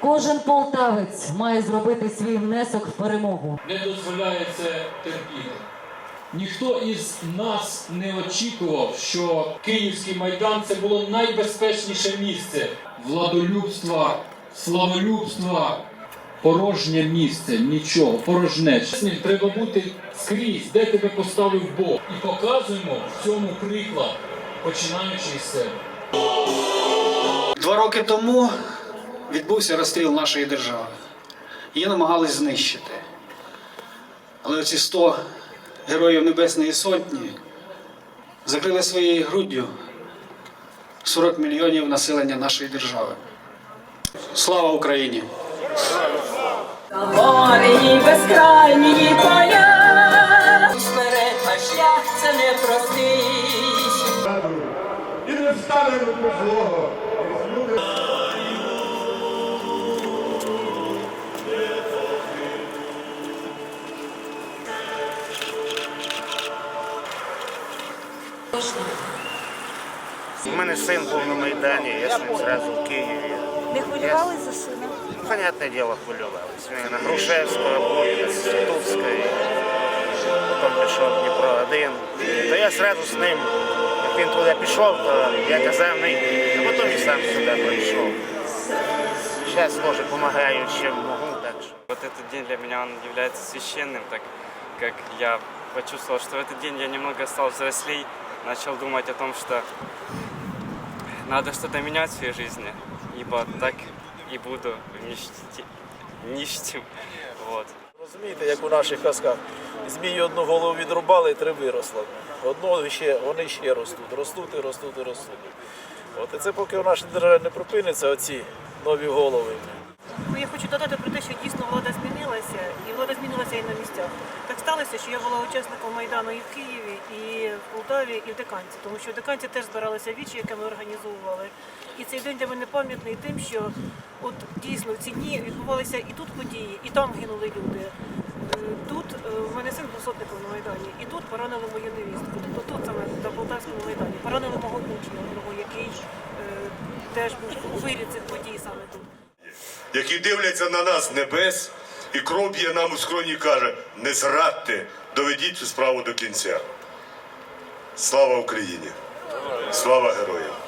Кожен полтавець має зробити свій внесок в перемогу. не дозволяє це терпіти. Ніхто із нас не очікував, що Київський майдан це було найбезпечніше місце владолюбства, славолюбства, порожнє місце, нічого, порожнече. Треба бути скрізь, де тебе поставив Бог. І показуємо в цьому приклад, починаючи із себе. Два роки тому відбувся розстріл нашої держави. Її намагались знищити. Але оці 100 героїв Небесної Сотні закрили своєю груддю 40 мільйонів населення нашої держави. Слава Україні! Гори безкрайні поля, вперед, а шлях це непростий. і не встане до злого. У мене син був на Майдані, я з ним зразу в Києві. Не хвилювалися за сина? Понятне діло, хвилювались. Він на Грушевського був, і на Святовська, і потім пішов в Дніпро один. То я зразу з ним, як він туди пішов, то я казав не йти. А потім і сам сюди прийшов. Зараз теж допомагаю, чим можу, так що. Вот этот день для меня он является священным, так как я почувствовал, что в этот день я немного стал взрослей, начал думать о том, что надо что-то менять в своей жизни, ибо так и буду нищим. Вот. Розумієте, як у наших казках. Змії одну голову відрубали, три виросло. Одну ще, вони ще ростуть, ростуть і ростуть і ростуть. От і це поки у нашій державі не припиниться оці нові голови. Я хочу додати про те, що дійсно влада змінилася, і влада змінилася і на місцях. Так сталося, що я була учасником Майдану і в Києві, і в Полтаві, і в Деканці, тому що в Деканці теж збиралися вічі, яке ми організовували. І цей день для мене пам'ятний тим, що от дійсно в ці дні відбувалися і тут події, і там гинули люди. Е, Тут е, в мене син був сотником на Майдані, і тут поранили мою невістку. Тобто тут саме на Полтавському Майдані поранили мого учня, який е, теж був у цих подій саме тут. Які дивляться на нас небес, і кров б'є нам у скроні і каже: не зрадьте, доведіть цю справу до кінця. Слава Україні! Слава героям!